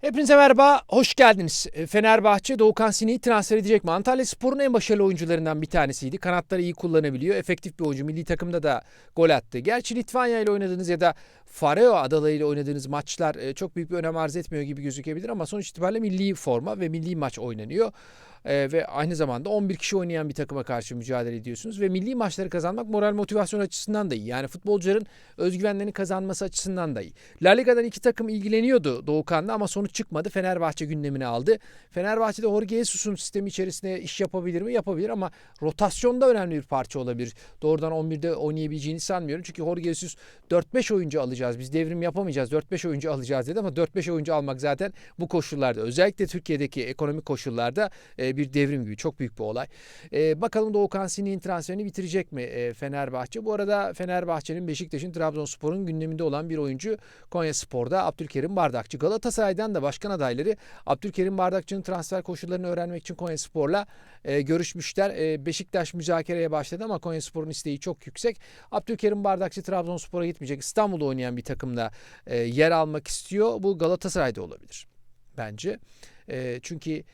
Hepinize merhaba, hoş geldiniz. E, Fenerbahçe Doğukan Sini'yi transfer edecek mi? Antalya Spor'un en başarılı oyuncularından bir tanesiydi. Kanatları iyi kullanabiliyor. Efektif bir oyuncu. Milli takımda da gol attı. Gerçi Litvanya ile oynadığınız ya da Faroe Adaları ile oynadığınız maçlar e, çok büyük bir önem arz etmiyor gibi gözükebilir ama sonuç itibariyle milli forma ve milli maç oynanıyor. E, ve aynı zamanda 11 kişi oynayan bir takıma karşı mücadele ediyorsunuz ve milli maçları kazanmak moral motivasyon açısından da iyi. Yani futbolcuların özgüvenlerini kazanması açısından da iyi. La Liga'dan iki takım ilgileniyordu Doğukan'da ama sonuç çıkmadı. Fenerbahçe gündemine aldı. Fenerbahçe'de Jorge Jesus'un sistemi içerisinde iş yapabilir mi? Yapabilir ama rotasyonda önemli bir parça olabilir. Doğrudan 11'de oynayabileceğini sanmıyorum. Çünkü Jorge Jesus 4-5 oyuncu alacağız. Biz devrim yapamayacağız. 4-5 oyuncu alacağız dedi ama 4-5 oyuncu almak zaten bu koşullarda özellikle Türkiye'deki ekonomik koşullarda e, bir devrim gibi çok büyük bir olay. E, bakalım Doğukan Sini'nin transferini bitirecek mi e, Fenerbahçe? Bu arada Fenerbahçe'nin Beşiktaş'ın Trabzonspor'un gündeminde olan bir oyuncu Konya Spor'da Abdülkerim Bardakçı. Galatasaray'dan da başkan adayları Abdülkerim Bardakçı'nın transfer koşullarını öğrenmek için Konya Spor'la e, görüşmüşler. E, Beşiktaş müzakereye başladı ama Konya Spor'un isteği çok yüksek. Abdülkerim Bardakçı Trabzonspor'a gitmeyecek. İstanbul'da oynayan bir takımda e, yer almak istiyor. Bu Galatasaray'da olabilir bence. E, çünkü e,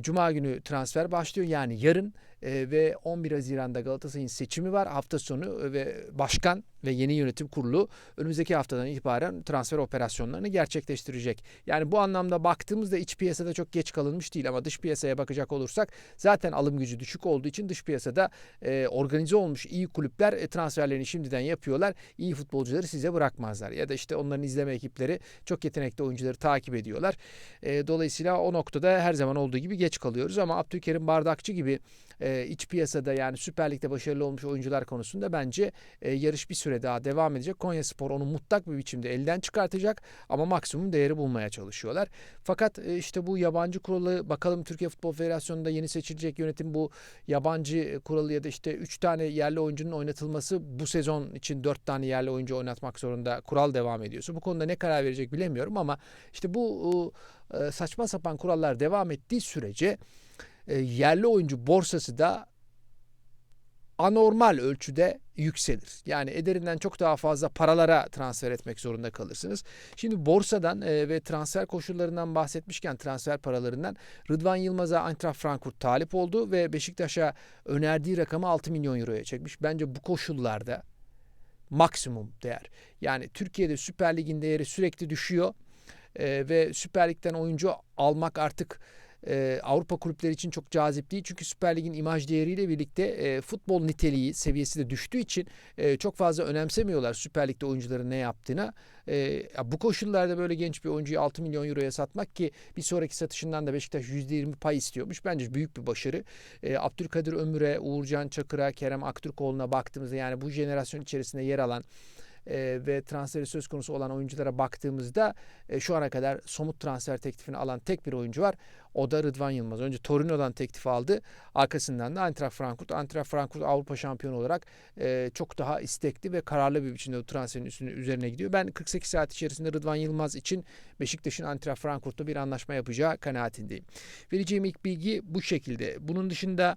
Cuma günü transfer başlıyor. Yani yarın e, ve 11 Haziran'da Galatasaray'ın seçimi var. Hafta sonu e, ve başkan ve yeni yönetim kurulu önümüzdeki haftadan itibaren transfer operasyonlarını gerçekleştirecek. Yani bu anlamda baktığımızda iç piyasada çok geç kalınmış değil ama dış piyasaya bakacak olursak zaten alım gücü düşük olduğu için dış piyasada e, organize olmuş iyi kulüpler e, transferlerini şimdiden yapıyorlar. İyi futbolcuları size bırakmazlar. Ya da işte onların izleme ekipleri çok yetenekli oyuncuları takip ediyorlar. E, dolayısıyla o noktada her zaman olduğu gibi geç kalıyoruz ama Abdülkerim Bardakçı gibi e, iç piyasada yani Süper Lig'de başarılı olmuş oyuncular konusunda bence e, yarış bir süre daha devam edecek. Konya Spor onu mutlak bir biçimde elden çıkartacak ama maksimum değeri bulmaya çalışıyorlar. Fakat e, işte bu yabancı kuralı bakalım Türkiye Futbol Federasyonu'nda yeni seçilecek yönetim bu yabancı kuralı ya da işte 3 tane yerli oyuncunun oynatılması bu sezon için 4 tane yerli oyuncu oynatmak zorunda kural devam ediyorsa bu konuda ne karar verecek bilemiyorum ama işte bu e, saçma sapan kurallar devam ettiği sürece e, yerli oyuncu borsası da anormal ölçüde yükselir. Yani ederinden çok daha fazla paralara transfer etmek zorunda kalırsınız. Şimdi borsadan e, ve transfer koşullarından bahsetmişken transfer paralarından Rıdvan Yılmaz'a Eintracht Frankfurt talip oldu ve Beşiktaş'a önerdiği rakamı 6 milyon euroya çekmiş. Bence bu koşullarda maksimum değer. Yani Türkiye'de Süper Lig'in değeri sürekli düşüyor e, ve Süper Lig'den oyuncu almak artık e, Avrupa kulüpleri için çok cazip değil. Çünkü Süper Lig'in imaj değeriyle birlikte e, futbol niteliği seviyesi de düştüğü için e, çok fazla önemsemiyorlar Süper Lig'de oyuncuların ne yaptığına. E, bu koşullarda böyle genç bir oyuncuyu 6 milyon euroya satmak ki bir sonraki satışından da Beşiktaş %20 pay istiyormuş. Bence büyük bir başarı. E, Abdülkadir Ömür'e, Uğurcan Çakır'a, Kerem Aktürkoğlu'na baktığımızda yani bu jenerasyon içerisinde yer alan e, ve transferi söz konusu olan oyunculara baktığımızda e, şu ana kadar somut transfer teklifini alan tek bir oyuncu var. O da Rıdvan Yılmaz. Önce Torino'dan teklif aldı. Arkasından da Eintracht Frankfurt. Eintracht Frankfurt Avrupa şampiyonu olarak e, çok daha istekli ve kararlı bir biçimde bu transferin üstüne, üzerine gidiyor. Ben 48 saat içerisinde Rıdvan Yılmaz için Beşiktaş'ın Eintracht Frankfurt'ta bir anlaşma yapacağı kanaatindeyim. Vereceğim ilk bilgi bu şekilde. Bunun dışında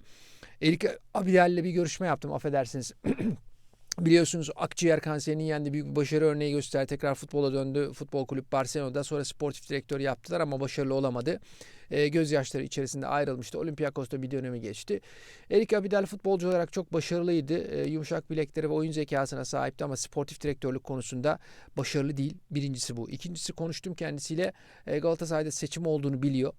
Erik Abidel'le bir görüşme yaptım affedersiniz. Biliyorsunuz akciğer kanserini yendi. Büyük bir başarı örneği gösterdi. Tekrar futbola döndü. Futbol kulüp Barcelona'da sonra sportif direktör yaptılar ama başarılı olamadı. E, gözyaşları içerisinde ayrılmıştı. Olympiakos'ta bir dönemi geçti. Erik Abidal futbolcu olarak çok başarılıydı. E, yumuşak bilekleri ve oyun zekasına sahipti ama sportif direktörlük konusunda başarılı değil. Birincisi bu. İkincisi konuştum kendisiyle. E, Galatasaray'da seçim olduğunu biliyor.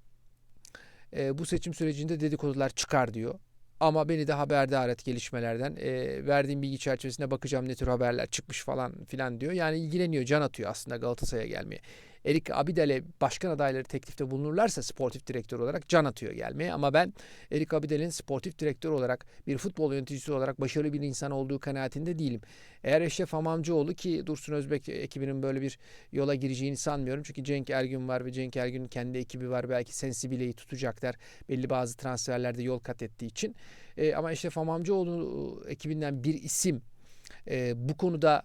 E, bu seçim sürecinde dedikodular çıkar diyor. Ama beni de haberdar et gelişmelerden. E, verdiğim bilgi çerçevesinde bakacağım ne tür haberler çıkmış falan filan diyor. Yani ilgileniyor, can atıyor aslında Galatasaray'a gelmeye. Erik Abidel'e başkan adayları teklifte bulunurlarsa sportif direktör olarak can atıyor gelmeye. Ama ben Erik Abidel'in sportif direktör olarak bir futbol yöneticisi olarak başarılı bir insan olduğu kanaatinde değilim. Eğer Eşref Hamamcıoğlu ki Dursun Özbek ekibinin böyle bir yola gireceğini sanmıyorum. Çünkü Cenk Ergün var ve Cenk Ergün'ün kendi ekibi var. Belki Sensibile'yi tutacaklar. Belli bazı transferlerde yol kat ettiği için. E, ama Eşref Hamamcıoğlu ekibinden bir isim e, bu konuda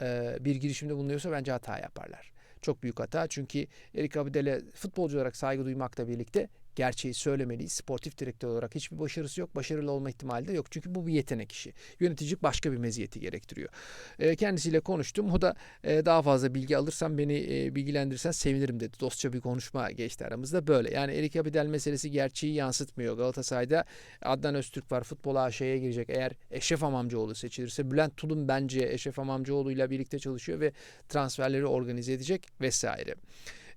e, bir girişimde bulunuyorsa bence hata yaparlar. Çok büyük hata. Çünkü Erik Abidel'e futbolcu olarak saygı duymakla birlikte gerçeği söylemeliyiz. Sportif direktör olarak hiçbir başarısı yok. Başarılı olma ihtimali de yok. Çünkü bu bir yetenek işi. Yöneticilik başka bir meziyeti gerektiriyor. E, kendisiyle konuştum. O da e, daha fazla bilgi alırsam beni e, bilgilendirirsen sevinirim dedi. Dostça bir konuşma geçti aramızda. Böyle. Yani Erik Abidal meselesi gerçeği yansıtmıyor. Galatasaray'da Adnan Öztürk var. Futbol AŞ'ye girecek. Eğer Eşref Amamcıoğlu seçilirse Bülent Tulum bence Eşref Amamcıoğlu ile birlikte çalışıyor ve transferleri organize edecek vesaire.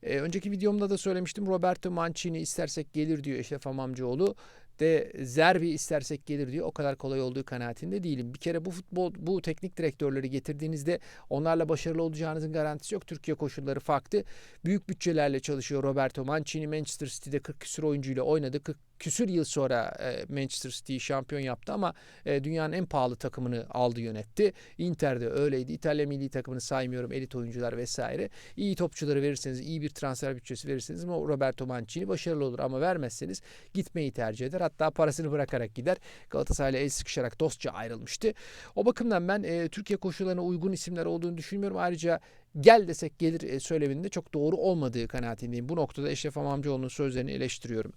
E, önceki videomda da söylemiştim Roberto Mancini istersek gelir diyor Eşref Amamcıoğlu de Zerbi istersek gelir diyor. O kadar kolay olduğu kanaatinde değilim. Bir kere bu futbol bu teknik direktörleri getirdiğinizde onlarla başarılı olacağınızın garantisi yok. Türkiye koşulları farklı. Büyük bütçelerle çalışıyor Roberto Mancini. Manchester City'de 40 küsur oyuncuyla oynadı. 40 küsür yıl sonra e, Manchester City'yi şampiyon yaptı ama e, dünyanın en pahalı takımını aldı yönetti. Inter'de öyleydi. İtalya milli takımını saymıyorum. Elit oyuncular vesaire. İyi topçuları verirseniz, iyi bir transfer bütçesi verirseniz Roberto Mancini başarılı olur ama vermezseniz gitmeyi tercih eder. Hatta parasını bırakarak gider. Galatasaray'la el sıkışarak dostça ayrılmıştı. O bakımdan ben e, Türkiye koşullarına uygun isimler olduğunu düşünmüyorum. Ayrıca gel desek gelir e, söyleminin de çok doğru olmadığı kanaatindeyim. Bu noktada Eşref Amamcıoğlu'nun sözlerini eleştiriyorum.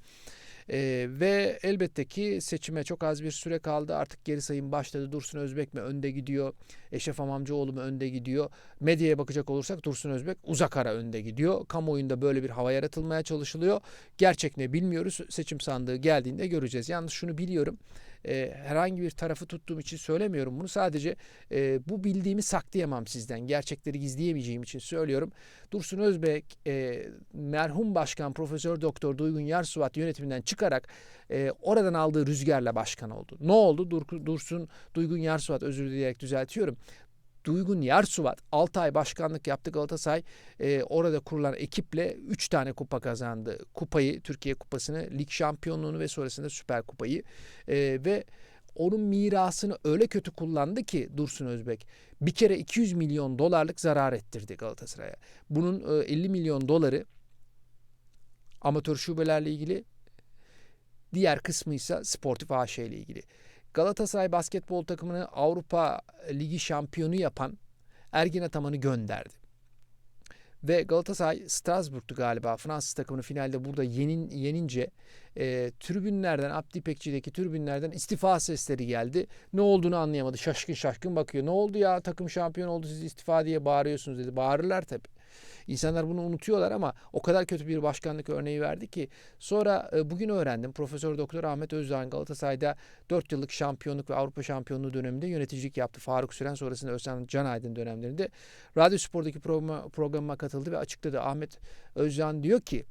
Ee, ve elbette ki seçime çok az bir süre kaldı. Artık geri sayım başladı. Dursun Özbek mi önde gidiyor? Eşref Amamcıoğlu mu önde gidiyor? Medyaya bakacak olursak Dursun Özbek uzak ara önde gidiyor. Kamuoyunda böyle bir hava yaratılmaya çalışılıyor. Gerçek ne bilmiyoruz. Seçim sandığı geldiğinde göreceğiz. Yalnız şunu biliyorum e, herhangi bir tarafı tuttuğum için söylemiyorum bunu. Sadece e, bu bildiğimi saklayamam sizden. Gerçekleri gizleyemeyeceğim için söylüyorum. Dursun Özbek e, merhum başkan Profesör Doktor Duygun Yarsuvat yönetiminden çıkarak e, oradan aldığı rüzgarla başkan oldu. Ne oldu? Dur, Dursun Duygun Yarsuvat özür dileyerek düzeltiyorum. Duygun Yarsuvat 6 ay başkanlık yaptı Galatasaray. E, orada kurulan ekiple 3 tane kupa kazandı. Kupayı, Türkiye Kupası'nı, lig şampiyonluğunu ve sonrasında Süper Kupayı. E, ve onun mirasını öyle kötü kullandı ki Dursun Özbek. Bir kere 200 milyon dolarlık zarar ettirdi Galatasaray'a. Bunun e, 50 milyon doları amatör şubelerle ilgili. Diğer kısmı ise Sportif AŞ ile ilgili. Galatasaray basketbol takımını Avrupa Ligi şampiyonu yapan Ergin Ataman'ı gönderdi. Ve Galatasaray Strasbourg'tu galiba Fransız takımını finalde burada yenin, yenince e, tribünlerden Abdi İpekçi'deki tribünlerden istifa sesleri geldi. Ne olduğunu anlayamadı. Şaşkın şaşkın bakıyor. Ne oldu ya takım şampiyon oldu siz istifa diye bağırıyorsunuz dedi. Bağırırlar tabii. İnsanlar bunu unutuyorlar ama o kadar kötü bir başkanlık örneği verdi ki sonra e, bugün öğrendim. Profesör Doktor Ahmet Özdağ'ın Galatasaray'da 4 yıllık şampiyonluk ve Avrupa şampiyonluğu döneminde yöneticilik yaptı. Faruk Süren sonrasında Özcan Canaydın dönemlerinde Radyo Spor'daki programa, programıma katıldı ve açıkladı. Ahmet Özcan diyor ki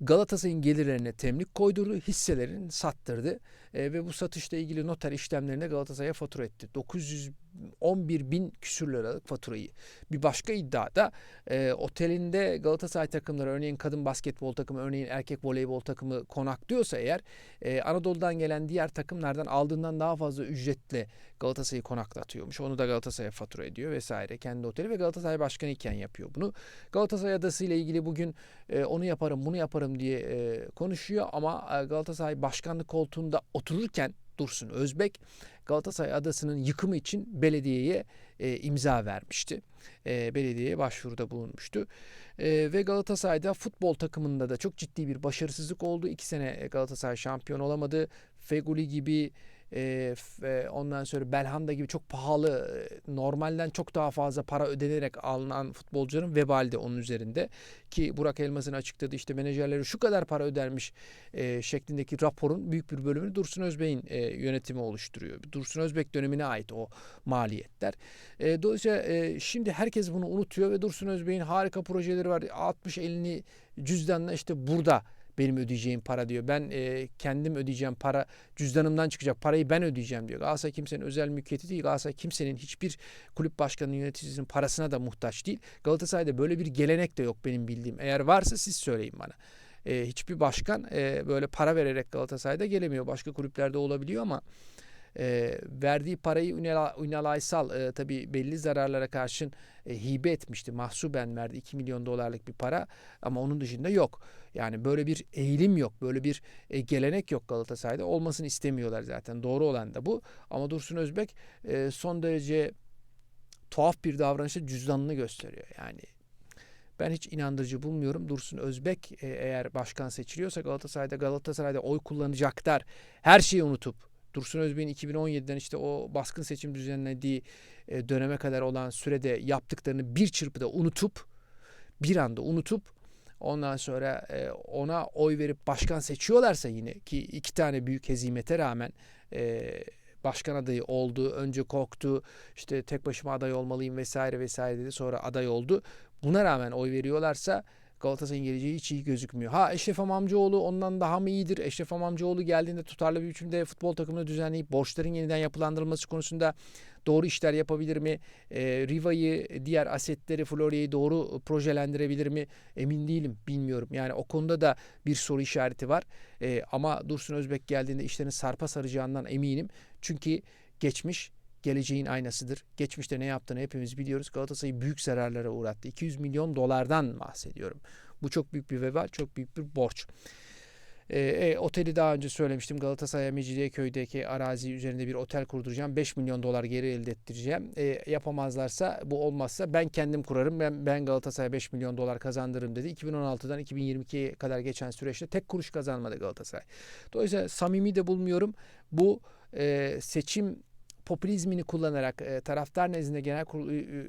Galatasaray'ın gelirlerine temlik koydurdu, hisselerini sattırdı e, ve bu satışla ilgili noter işlemlerine Galatasaray'a fatura etti. 911 bin küsür liralık faturayı. Bir başka iddiada e, otelinde Galatasaray takımları örneğin kadın basketbol takımı örneğin erkek voleybol takımı konaklıyorsa eğer e, Anadolu'dan gelen diğer takımlardan aldığından daha fazla ücretle Galatasaray'ı konaklatıyormuş. Onu da Galatasaray'a fatura ediyor vesaire kendi oteli ve Galatasaray başkanı iken yapıyor bunu. Galatasaray adası ile ilgili bugün e, onu yaparım bunu yaparım diye e, konuşuyor ama e, Galatasaray başkanlık koltuğunda otururken Dursun Özbek Galatasaray Adası'nın yıkımı için belediyeye e, imza vermişti. E, belediyeye başvuruda bulunmuştu. E, ve Galatasaray'da futbol takımında da çok ciddi bir başarısızlık oldu. İki sene Galatasaray şampiyon olamadı. Feguli gibi e, ondan sonra Belhanda gibi çok pahalı normalden çok daha fazla para ödenerek alınan futbolcuların vebali de onun üzerinde ki Burak Elmas'ın açıkladı işte menajerleri şu kadar para ödermiş e, şeklindeki raporun büyük bir bölümünü Dursun Özbek'in e, yönetimi oluşturuyor. Dursun Özbek dönemine ait o maliyetler. E, dolayısıyla e, şimdi herkes bunu unutuyor ve Dursun Özbek'in harika projeleri var. 60-50 cüzdanla işte burada benim ödeyeceğim para diyor. Ben e, kendim ödeyeceğim para cüzdanımdan çıkacak parayı ben ödeyeceğim diyor. Galatasaray kimsenin özel mülkiyeti değil. Galatasaray kimsenin hiçbir kulüp başkanının yöneticisinin parasına da muhtaç değil. Galatasaray'da böyle bir gelenek de yok benim bildiğim. Eğer varsa siz söyleyin bana. E, hiçbir başkan e, böyle para vererek Galatasaray'da gelemiyor. Başka kulüplerde olabiliyor ama e, verdiği parayı Ünal, Aysal e, tabii belli zararlara karşın e, hibe etmişti. Mahsuben verdi 2 milyon dolarlık bir para ama onun dışında yok. Yani böyle bir eğilim yok. Böyle bir e, gelenek yok Galatasaray'da. Olmasını istemiyorlar zaten. Doğru olan da bu. Ama Dursun Özbek e, son derece tuhaf bir davranışla cüzdanını gösteriyor. Yani Ben hiç inandırıcı bulmuyorum. Dursun Özbek e, eğer başkan seçiliyorsa Galatasaray'da Galatasaray'da oy kullanacaklar. Her şeyi unutup Dursun Özbek'in 2017'den işte o baskın seçim düzenlediği e, döneme kadar olan sürede yaptıklarını bir çırpıda unutup bir anda unutup ondan sonra e, ona oy verip başkan seçiyorlarsa yine ki iki tane büyük hezimete rağmen e, başkan adayı oldu. Önce korktu. işte tek başıma aday olmalıyım vesaire vesaire dedi. Sonra aday oldu. Buna rağmen oy veriyorlarsa Galatasaray'ın geleceği hiç iyi gözükmüyor. Ha Eşref Amamcıoğlu ondan daha mı iyidir? Eşref Amamcıoğlu geldiğinde tutarlı bir biçimde futbol takımını düzenleyip borçların yeniden yapılandırılması konusunda doğru işler yapabilir mi? E, Riva'yı, diğer asetleri, Florya'yı doğru projelendirebilir mi? Emin değilim, bilmiyorum. Yani o konuda da bir soru işareti var. E, ama Dursun Özbek geldiğinde işlerin sarpa saracağından eminim. Çünkü geçmiş geleceğin aynasıdır. Geçmişte ne yaptığını hepimiz biliyoruz. Galatasaray'ı büyük zararlara uğrattı. 200 milyon dolardan bahsediyorum. Bu çok büyük bir vebal, çok büyük bir borç. E, e, oteli daha önce söylemiştim. Galatasaray'a Mecidiyeköy'deki arazi üzerinde bir otel kurduracağım. 5 milyon dolar geri elde ettireceğim. E, yapamazlarsa bu olmazsa ben kendim kurarım. Ben, ben Galatasaray'a 5 milyon dolar kazandırırım dedi. 2016'dan 2022'ye kadar geçen süreçte tek kuruş kazanmadı Galatasaray. Dolayısıyla samimi de bulmuyorum. Bu e, seçim popülizmini kullanarak e, taraftar nezdinde genel kurul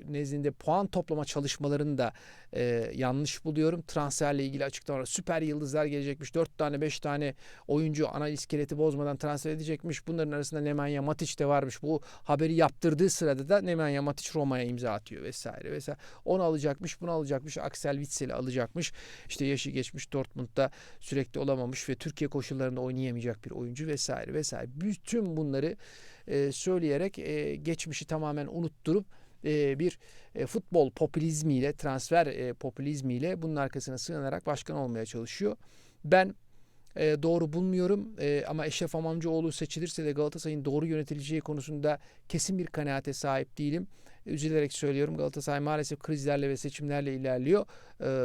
nezdinde puan toplama çalışmalarını da e, yanlış buluyorum. Transferle ilgili açıklamalar süper yıldızlar gelecekmiş. 4 tane 5 tane oyuncu ana iskeleti bozmadan transfer edecekmiş. Bunların arasında Nemanja Matic de varmış. Bu haberi yaptırdığı sırada da Nemanja Matic Roma'ya imza atıyor vesaire vesaire. Onu alacakmış, bunu alacakmış. Axel Witsel'i alacakmış. İşte yaşı geçmiş Dortmund'da sürekli olamamış ve Türkiye koşullarında oynayamayacak bir oyuncu vesaire vesaire. Bütün bunları e, söyleyerek e, geçmişi tamamen unutturup e, bir e, futbol popülizmiyle, transfer popülizmiyle bunun arkasına sığınarak başkan olmaya çalışıyor. Ben doğru bulmuyorum ama Eşref Amamcıoğlu seçilirse de Galatasaray'ın doğru yönetileceği konusunda kesin bir kanaate sahip değilim. Üzülerek söylüyorum Galatasaray maalesef krizlerle ve seçimlerle ilerliyor.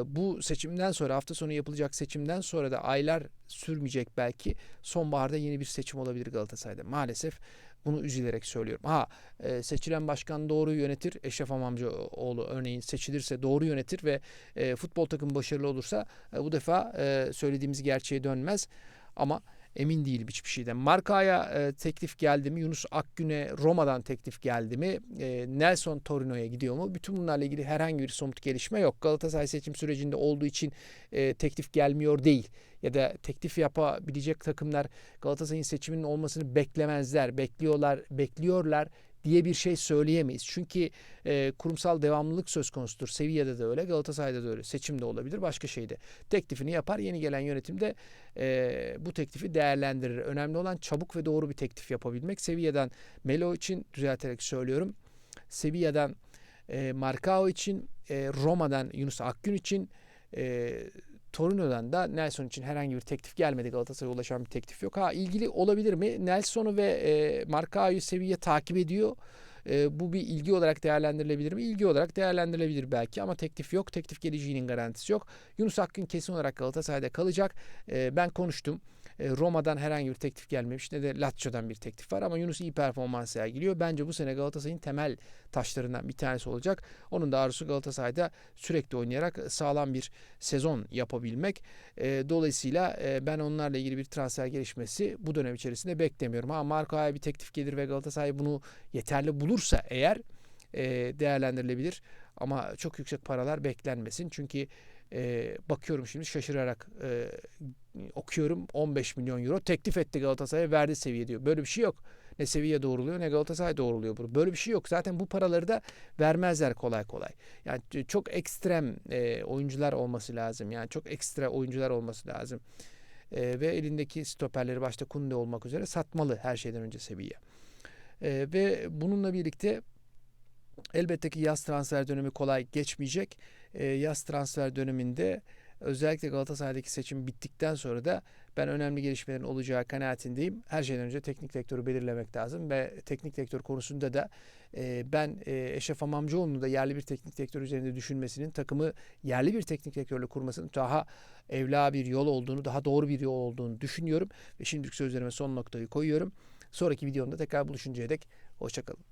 Bu seçimden sonra hafta sonu yapılacak seçimden sonra da aylar sürmeyecek belki. Sonbaharda yeni bir seçim olabilir Galatasaray'da. Maalesef bunu üzülerek söylüyorum. Ha e, seçilen başkan doğru yönetir. Eşref Amamcıoğlu örneğin seçilirse doğru yönetir ve e, futbol takımı başarılı olursa e, bu defa e, söylediğimiz gerçeğe dönmez. Ama emin değilim hiçbir şeyden. Marka'ya e, teklif geldi mi? Yunus Akgün'e Roma'dan teklif geldi mi? E, Nelson Torino'ya gidiyor mu? Bütün bunlarla ilgili herhangi bir somut gelişme yok. Galatasaray seçim sürecinde olduğu için e, teklif gelmiyor değil. Ya da teklif yapabilecek takımlar Galatasaray'ın seçiminin olmasını beklemezler. Bekliyorlar, bekliyorlar diye bir şey söyleyemeyiz. Çünkü e, kurumsal devamlılık söz konusudur. Sevilla'da da öyle, Galatasaray'da da öyle. Seçim de olabilir, başka şeyde. Teklifini yapar, yeni gelen yönetim de e, bu teklifi değerlendirir. Önemli olan çabuk ve doğru bir teklif yapabilmek. Sevilla'dan Melo için düzelterek söylüyorum. Sevilla'dan e, Marcao için, e, Roma'dan Yunus Akgün için, e, Torino'dan da Nelson için herhangi bir teklif gelmedi. Galatasaray'a ulaşan bir teklif yok. Ha ilgili olabilir mi? Nelson'u ve e, Marcao'yu seviye takip ediyor. E, bu bir ilgi olarak değerlendirilebilir mi? İlgi olarak değerlendirilebilir belki ama teklif yok. Teklif geleceğinin garantisi yok. Yunus Akgün kesin olarak Galatasaray'da kalacak. E, ben konuştum. E, Roma'dan herhangi bir teklif gelmemiş ne de Lazio'dan bir teklif var ama Yunus iyi performans sergiliyor. Bence bu sene Galatasaray'ın temel taşlarından bir tanesi olacak. Onun da arzusu Galatasaray'da sürekli oynayarak sağlam bir sezon yapabilmek. E, dolayısıyla e, ben onlarla ilgili bir transfer gelişmesi bu dönem içerisinde beklemiyorum. Ha Marco'ya bir teklif gelir ve Galatasaray bunu yeterli bulursa eğer değerlendirilebilir. Ama çok yüksek paralar beklenmesin. Çünkü bakıyorum şimdi şaşırarak okuyorum 15 milyon euro teklif etti Galatasaray verdi seviye diyor. Böyle bir şey yok. Ne seviye doğruluyor ne Galatasaray doğruluyor. Böyle bir şey yok. Zaten bu paraları da vermezler kolay kolay. Yani çok ekstrem e, oyuncular olması lazım. Yani çok ekstra oyuncular olması lazım. E, ve elindeki stoperleri başta Kunde olmak üzere satmalı her şeyden önce seviye. E, ve bununla birlikte elbette ki yaz transfer dönemi kolay geçmeyecek e, yaz transfer döneminde özellikle Galatasaray'daki seçim bittikten sonra da ben önemli gelişmelerin olacağı kanaatindeyim. Her şeyden önce teknik direktörü belirlemek lazım ve teknik direktör konusunda da e, ben e, Eşref Amamcıoğlu'nu da yerli bir teknik direktör üzerinde düşünmesinin takımı yerli bir teknik direktörle kurmasının daha evla bir yol olduğunu, daha doğru bir yol olduğunu düşünüyorum. Ve şimdilik sözlerime son noktayı koyuyorum. Sonraki videomda tekrar buluşuncaya dek hoşçakalın.